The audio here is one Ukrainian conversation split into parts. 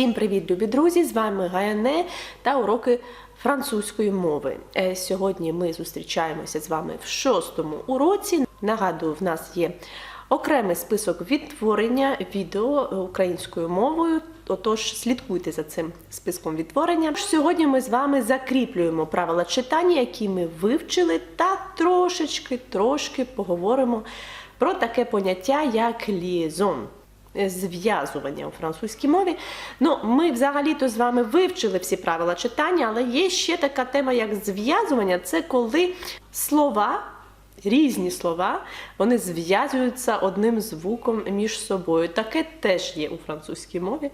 Всім привіт, любі друзі! З вами Гаяне та уроки французької мови. Е, Сьогодні ми зустрічаємося з вами в шостому уроці. Нагадую, в нас є окремий список відтворення відео українською мовою. Отож, слідкуйте за цим списком відтворення. Сьогодні ми з вами закріплюємо правила читання, які ми вивчили, та трошечки, трошки поговоримо про таке поняття, як лієзон зв'язування у французькій мові. Ну, ми взагалі-то з вами вивчили всі правила читання, але є ще така тема, як зв'язування. Це коли слова. Різні слова вони зв'язуються одним звуком між собою. Таке теж є у французькій мові.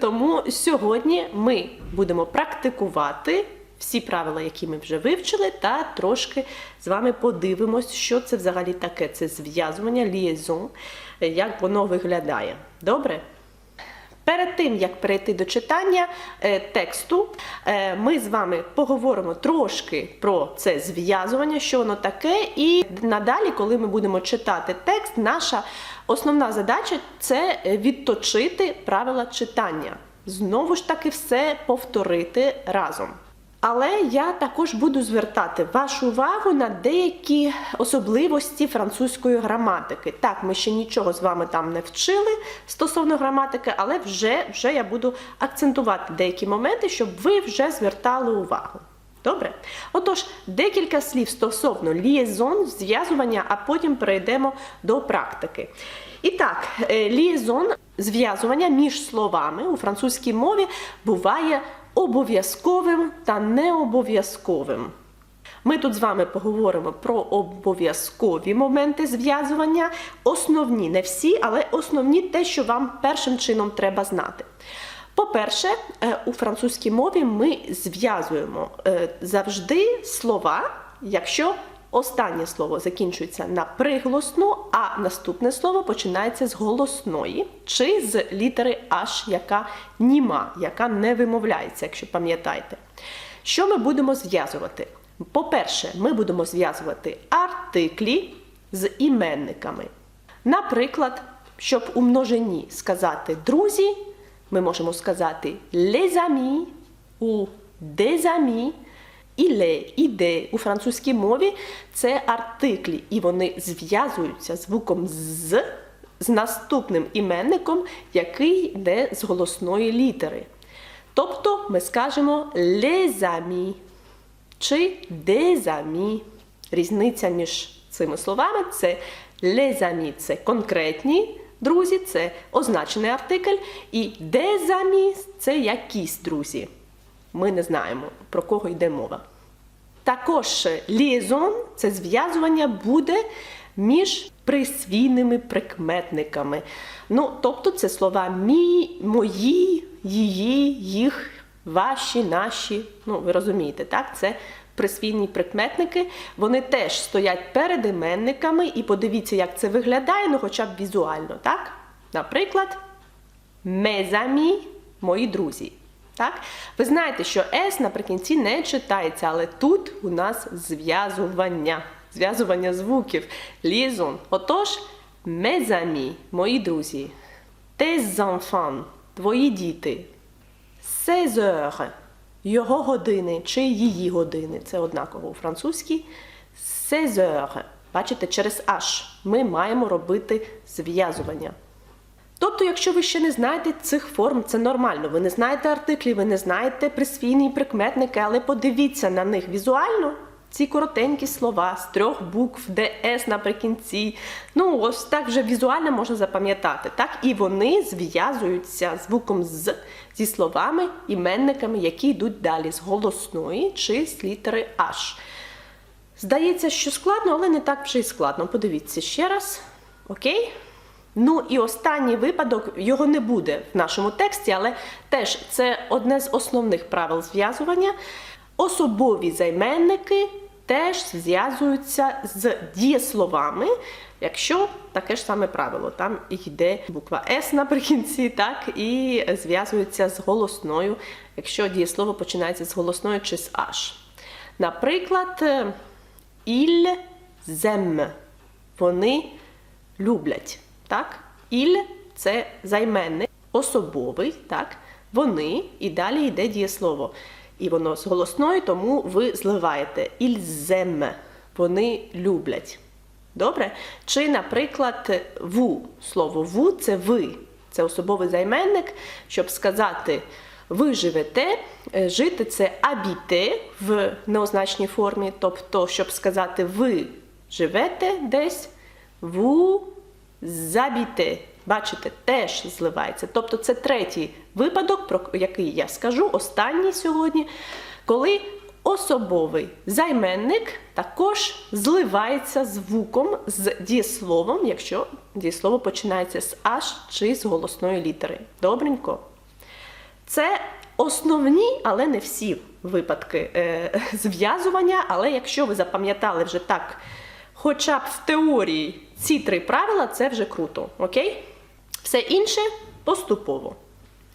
Тому сьогодні ми будемо практикувати всі правила, які ми вже вивчили, та трошки з вами подивимось, що це взагалі таке. Це зв'язування, лієзон, як воно виглядає. Добре? Перед тим як перейти до читання е, тексту, е, ми з вами поговоримо трошки про це зв'язування, що воно таке, і надалі, коли ми будемо читати текст, наша основна задача це відточити правила читання. Знову ж таки, все повторити разом. Але я також буду звертати вашу увагу на деякі особливості французької граматики. Так, ми ще нічого з вами там не вчили стосовно граматики, але вже, вже я буду акцентувати деякі моменти, щоб ви вже звертали увагу. Добре? Отож, декілька слів стосовно лієзон, зв'язування, а потім перейдемо до практики. І так, лієзон, зв'язування між словами у французькій мові буває обов'язковим та необов'язковим. Ми тут з вами поговоримо про обов'язкові моменти зв'язування, основні, не всі, але основні те, що вам першим чином треба знати. По-перше, у французькій мові ми зв'язуємо завжди слова, якщо останнє слово закінчується на приголосну, а наступне слово починається з голосної чи з літери H, яка німа, яка не вимовляється, якщо пам'ятаєте. Що ми будемо зв'язувати? По-перше, ми будемо зв'язувати артиклі з іменниками. Наприклад, щоб у множині сказати друзі, ми можемо сказати les amis у des. Іле, іде у французькій мові це артиклі, і вони зв'язуються звуком з з наступним іменником, який йде з голосної літери. Тобто ми скажемо amis чи amis. Різниця між цими словами це amis – це конкретні друзі, це означений артикль, і amis – це якісь друзі ми не знаємо, про кого йде мова. Також лієзон це зв'язування буде між присвійними прикметниками. Ну, Тобто це слова мій, мої, її, їх, ваші, наші. Ну, ви розумієте, так? Це присвійні прикметники. Вони теж стоять перед іменниками, і подивіться, як це виглядає, ну хоча б візуально. так? Наприклад, amis – мої друзі. Так? Ви знаєте, що S наприкінці не читається, але тут у нас зв'язування, зв'язування звуків, лізон. Отож, amis, мої друзі, tes enfants, твої діти, heures, його години чи її години. Це однаково у французькій. Heures. Бачите, через H ми маємо робити зв'язування. Тобто, якщо ви ще не знаєте цих форм, це нормально. Ви не знаєте артиклі, ви не знаєте присвійні прикметники, але подивіться на них візуально. Ці коротенькі слова з трьох букв, де С наприкінці. Ну, ось так вже візуально можна запам'ятати. так? І вони зв'язуються звуком з зі словами, іменниками, які йдуть далі з голосної чи з літери H. Здається, що складно, але не так вже й складно. Подивіться ще раз. Окей? Ну і останній випадок його не буде в нашому тексті, але теж це одне з основних правил зв'язування. Особові займенники теж зв'язуються з дієсловами, якщо таке ж саме правило. Там йде буква С наприкінці, так, і зв'язується з голосною, якщо дієслово починається з голосною чи з H. Наприклад, ils aiment. Вони люблять. Так? Іль це займенник. особовий, так? Вони і далі йде дієслово. І воно з голосною, тому ви зливаєте ільзем. Вони люблять. Добре? Чи, наприклад, ву. Слово ву це ви. Це особовий займенник, щоб сказати ви живете, е, жити це абіте в неозначній формі. Тобто, щоб сказати ви живете десь, ву забіте. Бачите, теж зливається. Тобто це третій випадок, про який я скажу, останній сьогодні, коли особовий займенник також зливається звуком з дієсловом, якщо дієслово починається з H чи з голосної літери. Добренько. Це основні, але не всі випадки е, зв'язування. Але якщо ви запам'ятали вже так, хоча б в теорії ці три правила, це вже круто. Окей? Все інше поступово.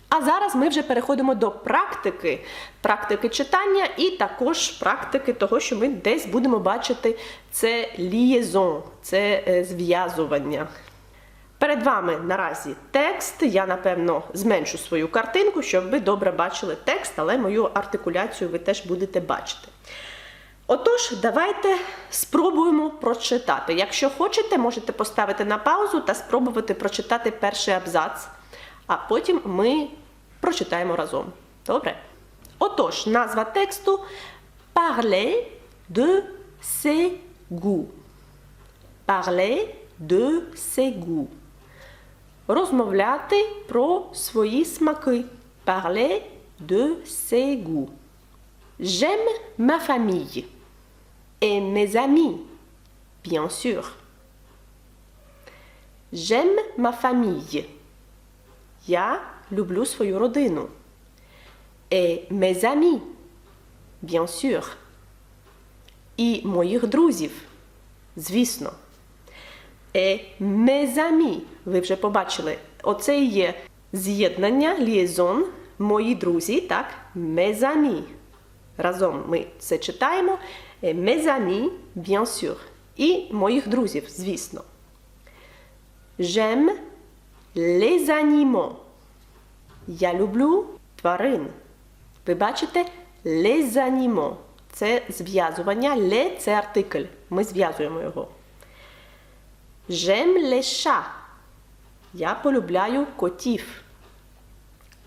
А зараз ми вже переходимо до практики, практики читання і також практики того, що ми десь будемо бачити це лієзон, це е, зв'язування. Перед вами наразі текст. Я, напевно, зменшу свою картинку, щоб ви добре бачили текст, але мою артикуляцію ви теж будете бачити. Отож, давайте спробуємо прочитати. Якщо хочете, можете поставити на паузу та спробувати прочитати перший абзац, а потім ми прочитаємо разом. Добре? Отож, назва тексту Parler de ses goûts. Parler de ses goûts. Розмовляти про свої смаки. Parler de ses goûts. J'aime ma famille et mes amis, bien sûr. J'aime ma famille. Я люблю свою родину. Et mes amis, bien sûr. І моїх друзів, звісно. Et mes amis, ви вже побачили, оце є з'єднання, лієзон, мої друзі, так? Mes amis. Разом ми це читаємо. Et mes amis, bien sûr. І моїх друзів, звісно. J'aime les animaux. Я люблю тварин. Ви бачите les animaux. Це зв'язування. Les – це артикль. Ми зв'язуємо його. J'aime les chats. Я полюбляю котів.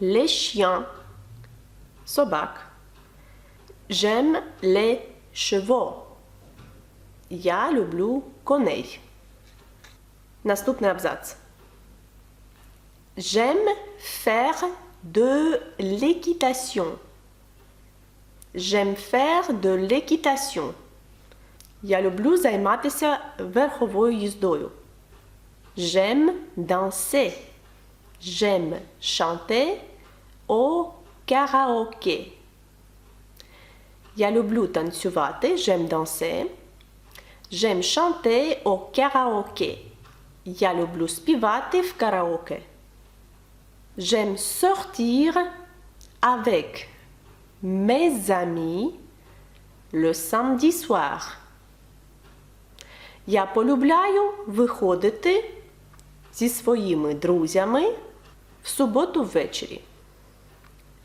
Les chiens. Собак. J'aime les chevaux. Я люблю коней. Наступний абзац. J'aime faire de l'équitation. J'aime faire de l'équitation. Я люблю займатися верховою їздою. J'aime danser. J'aime chanter au karaoké. Я люблю танцювати. J'aime danser. J'aime chanter au karaoké. Я люблю співати в караоке. J'aime sortir avec mes amis le samedi soir. Я полюбляю виходити зі своїми друзями в суботу ввечері.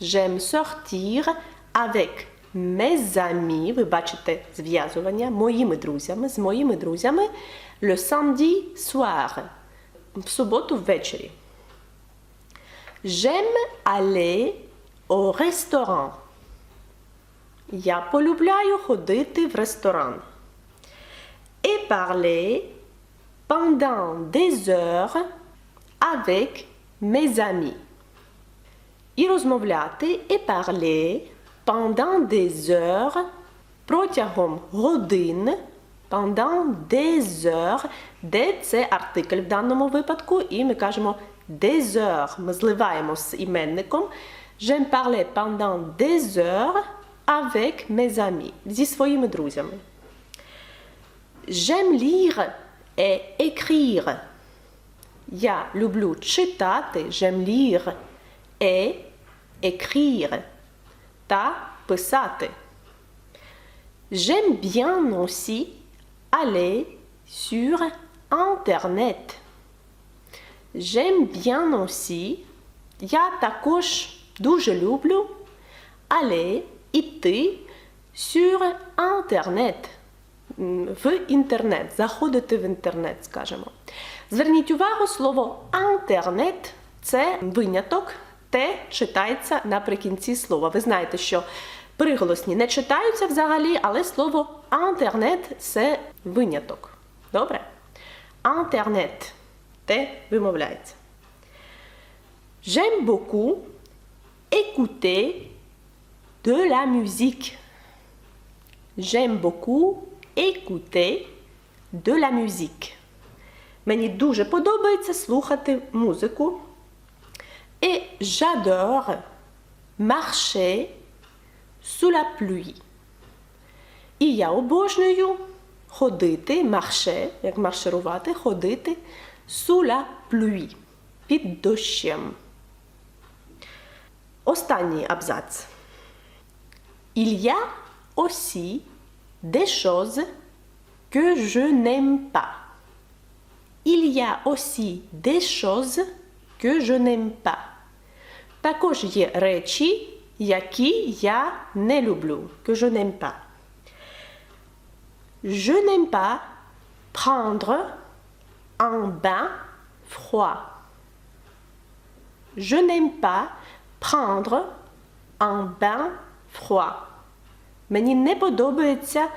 J'aime sortir avec mes ви бачите зв'язування моїми друзями, з моїми друзями le samedi soir, в суботу ввечері. J'aime aller au restaurant. Я полюбляю ходити в ресторан. Et parler pendant des heures avec mes amis. І розмовляти et parler pendant des heures протягом годин pendant des heures, де це артикль в даному випадку, і ми кажемо des heures. Ми зливаємо з іменником. J'aime parler pendant des heures avec mes amis. Зі своїми друзями. J'aime lire et écrire. Я люблю читати. J'aime lire et écrire. Та писати. J'aime bien aussi aller sur Internet. J'aime bien aussi Я також дуже люблю aller, іти sur Internet. В інтернет, заходити в інтернет, скажімо. Зверніть увагу, слово інтернет це виняток, те читається наприкінці слова. Ви знаєте, що приголосні не читаються взагалі, але слово інтернет це виняток. Добре? Інтернет те вимовляється. J'aime beaucoup écouter de la musique. J'aime beaucoup écouter de la musique. Мені дуже подобається слухати музику. Et j'adore marcher sous la pluie. І я обожнюю ходити, марше, як марширувати, ходити sous la pluie, під дощем. Останній абзац. Il y a aussi des choses que je n'aime pas. Il y a aussi des choses que je n'aime pas. Також є речі, які я не люблю, que je n'aime pas. Je n'aime pas prendre un bain froid. Je n'aime pas prendre un bain froid. Мені не подобається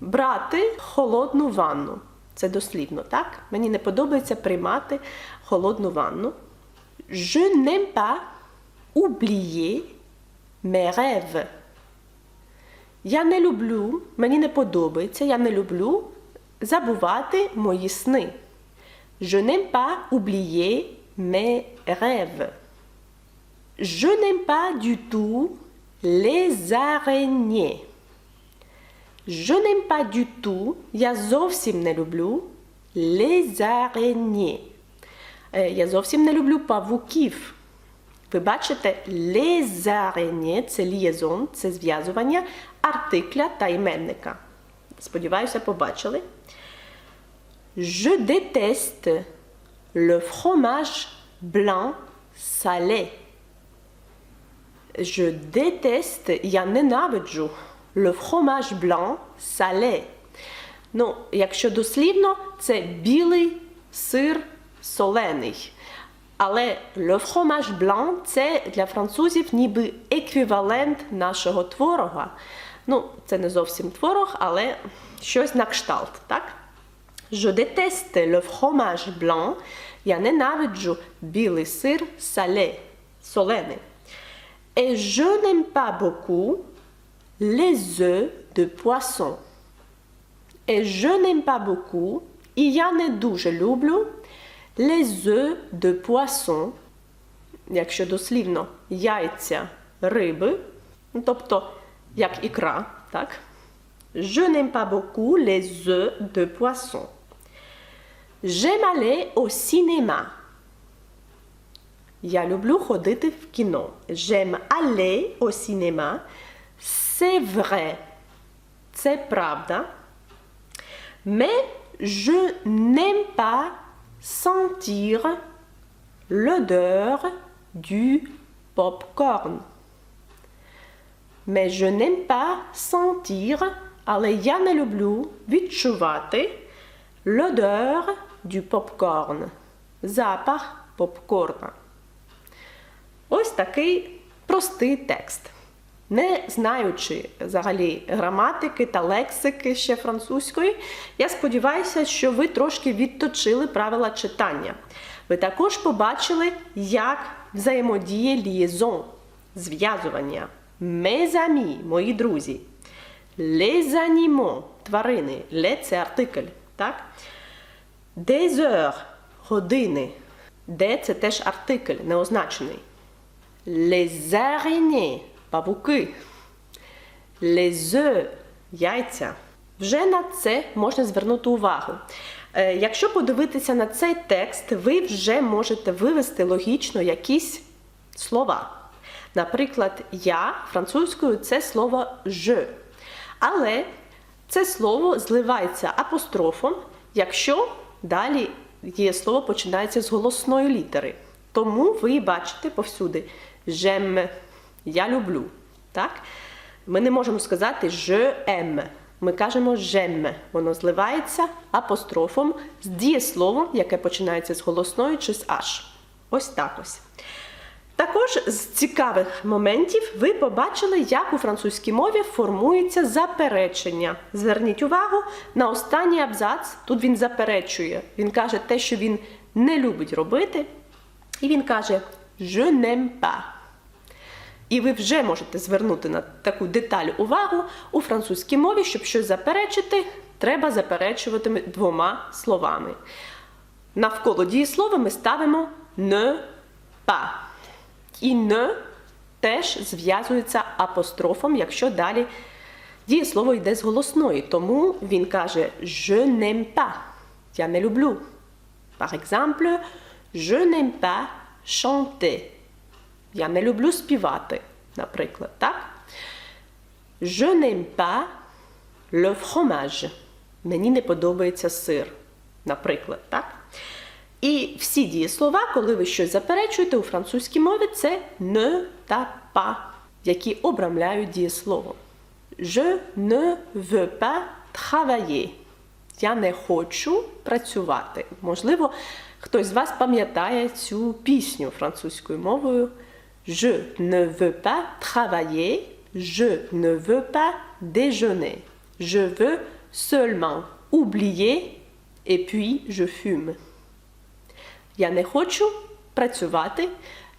брати холодну ванну. Це дослівно, так? Мені не подобається приймати холодну ванну. Je n'aime pas oublier mes rêves. Я не люблю, мені не подобається, я не люблю забувати мої сни. Je n'aime pas oublier mes rêves. Je n'aime pas du tout les araignées. Je n'aime pas du tout, я зовсім не люблю les araignées. Е, Я зовсім не люблю павуків. Ви бачите, les це liaison, це зв'язування артикля та іменника. Сподіваюся, побачили. Je déteste le fromage blanc salé. Je déteste, я ненавиджу le fromage blanc salé. Ну, якщо дослівно, це білий сир солений. Але le fromage blanc – це для французів ніби еквівалент нашого творога. Ну, це не зовсім творог, але щось на кшталт, так? Je déteste le fromage blanc. Я ненавиджу білий сир сале, солений. Et je n'aime pas beaucoup les œufs de poisson. Et je n'aime pas beaucoup, і я не дуже люблю les œufs de poisson, якщо дослівно яйця риби, ну, тобто як ікра, так? Je n'aime pas beaucoup les œufs de poisson. J'aime aller au cinéma. Я люблю ходити в кіно. J'aime aller au cinéma. C'est vrai. Це правда. Mais je n'aime pas sentir l'odeur du popcorn. Mais je n'aime pas sentir, але я не люблю відчувати l'odeur du popcorn. Запах попкорна. Ось такий простий текст. Не знаючи взагалі граматики та лексики ще французької, я сподіваюся, що ви трошки відточили правила читання. Ви також побачили, як взаємодіє liaison, зв'язування. Amis, мої друзі. Les animaux, тварини. Les – це артикль, так? Des години. Де це теж артикль, неозначений. Les araignées – павуки. Les œufs – яйця. Вже на це можна звернути увагу. Е, Якщо подивитися на цей текст, ви вже можете вивести логічно якісь слова. Наприклад, я французькою це слово je. Але це слово зливається апострофом, якщо далі є слово починається з голосної літери. Тому ви бачите повсюди j'aime, я люблю. Так? Ми не можемо сказати je aime. Ми кажемо j'aime. Воно зливається апострофом з дієсловом, яке починається з голосної чи з аж. Ось так ось. Також з цікавих моментів ви побачили, як у французькій мові формується заперечення. Зверніть увагу на останній абзац. Тут він заперечує. Він каже те, що він не любить робити. І він каже Je n'aime pas. І ви вже можете звернути на таку деталь увагу у французькій мові, щоб щось заперечити, треба заперечувати двома словами. Навколо дієслова ми ставимо ne pas. І не теж зв'язується апострофом, якщо далі дієслово йде з голосної. Тому він каже je n'aime pas. Я не люблю. Par exemple, je n'aime pas chanter. Я не люблю співати, наприклад, так? Je n'aime pas le fromage. Мені не подобається сир, наприклад, так? І всі дієслова, коли ви щось заперечуєте у французькій мові, це ne та pas, які обрамляють дієслово. Je ne veux pas travailler. Я не хочу працювати. Можливо, хтось з вас пам'ятає цю пісню французькою мовою. Je ne veux pas travailler, je ne veux pas déjeuner. Je veux seulement oublier et puis je fume. Я не хочу працювати,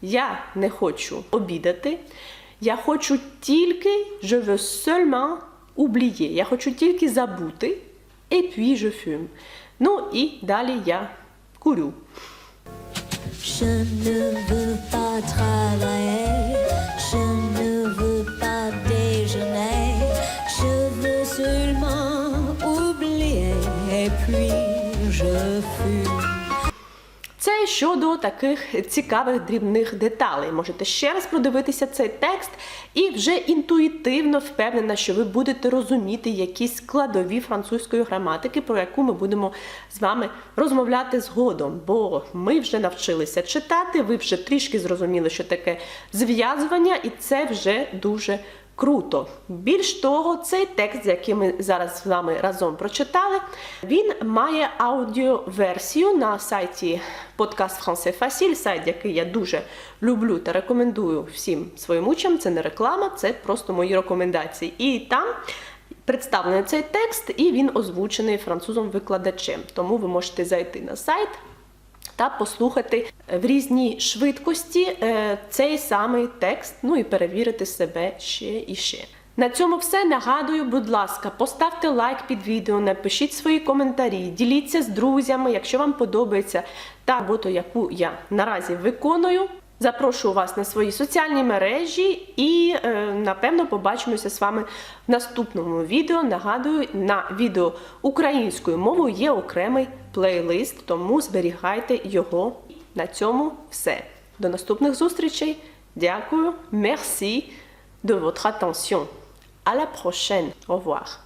я не хочу обідати. Я хочу тільки je veux seulement oublier. Я хочу тільки забути. Et puis je fume. Ну і далі я курю. Je ne veux pas travailler, щодо таких цікавих дрібних деталей. Можете ще раз продивитися цей текст і вже інтуїтивно впевнена, що ви будете розуміти якісь складові французької граматики, про яку ми будемо з вами розмовляти згодом. Бо ми вже навчилися читати, ви вже трішки зрозуміли, що таке зв'язування, і це вже дуже Круто. Більш того, цей текст, який ми зараз з вами разом прочитали, він має аудіоверсію на сайті Podcast Français Facile, сайт, який я дуже люблю та рекомендую всім своїм учням. Це не реклама, це просто мої рекомендації. І там представлений цей текст, і він озвучений французом-викладачем. Тому ви можете зайти на сайт та послухати в різній швидкості е, цей самий текст, ну і перевірити себе ще і ще. На цьому все нагадую, будь ласка, поставте лайк під відео, напишіть свої коментарі, діліться з друзями, якщо вам подобається та роботу, яку я наразі виконую. Запрошую вас на свої соціальні мережі і, е, напевно, побачимося з вами в наступному відео. Нагадую, на відео українською мовою є окремий плейлист, тому зберігайте його. На цьому все. До наступних зустрічей. Дякую. Merci de votre attention. À la prochaine. Au revoir.